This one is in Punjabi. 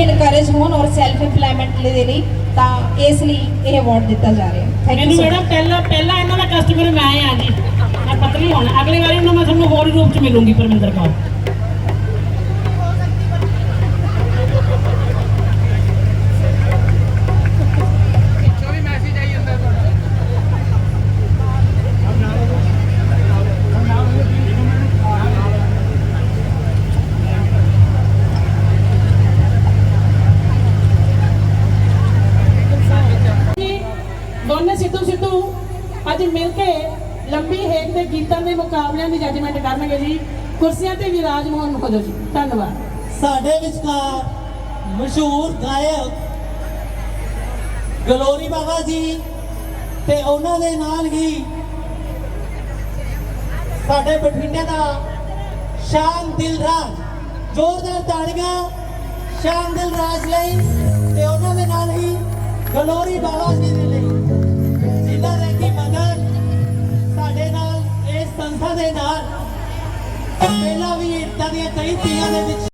ਸੈਲਫ ਇੰਪਲੋਇਮੈਂਟ ਦੇ ਲਈ ਤਾਂ ਇਸ ਲਈ ਇਹ ਅਵਾਰਡ ਦਿੱਤਾ ਜਾ ਰਿਹਾ। ਥੈਂਕ ਮੈਨੂੰ ਯੂ ਮੈਡਮ ਪਹਿਲਾਂ ਪਹਿਲਾਂ ਇਹਨਾਂ ਦਾ ਕਸਟਮਰ ਮੈਂ ਆ ਜੀ। ਮੈਂ ਪਤਲੀ ਹੋਣਾ। ਅਗਲੀ ਵਾਰੀ ਨੂੰ ਮੈਂ ਤੁਹਾਨੂੰ ਹੋਰ ਰੂਪ ਚ ਮਿਲੂੰਗੀ ਪਰਮਿੰਦਰ ਕੌਰ। ਅੱਜ ਮਿਲ ਕੇ ਲੰਬੀ ਹੇਕ ਦੇ ਗੀਤਾਂ ਦੇ ਮੁਕਾਬਲਿਆਂ ਦੀ ਜੱਜਮੈਂਟ ਕਰਨਗੇ ਜੀ। ਕੁਰਸੀਆਂ ਤੇ ਵਿਰਾਜਮਾਨ ਹੋ ਜਾਓ ਜੀ। ਧੰਨਵਾਦ। ਸਾਡੇ ਵਿਚਕਾਰ ਮਸ਼ਹੂਰ ਗਾਇਕ ਗਲੋਰੀ ਬਾਬਾ ਜੀ ਤੇ ਉਹਨਾਂ ਦੇ ਨਾਲ ਹੀ ਸਾਡੇ ਬਠਿੰਡੇ ਦਾ ਸ਼ਾਨ ਦਿਲਰਾਜ ਜ਼ੋਰਦਾਰ ਤਾੜੀਆਂ ਸ਼ਾਨ ਦਿਲਰਾਜ ਲਈ ਤੇ ਉਹਨਾਂ ਦੇ ਨਾਲ ਹੀ ਗਲੋਰੀ ਬਾਬਾ ਜੀ ਦੇ ਲਈ ਸੰਸਥਾ ਦੇ ਨਾਲ ਪਹਿਲਾਂ ਵੀ ਇਦਾਂ ਦੀਆਂ ਕਈ ਤੀਆਂ ਦੇ ਵਿੱਚ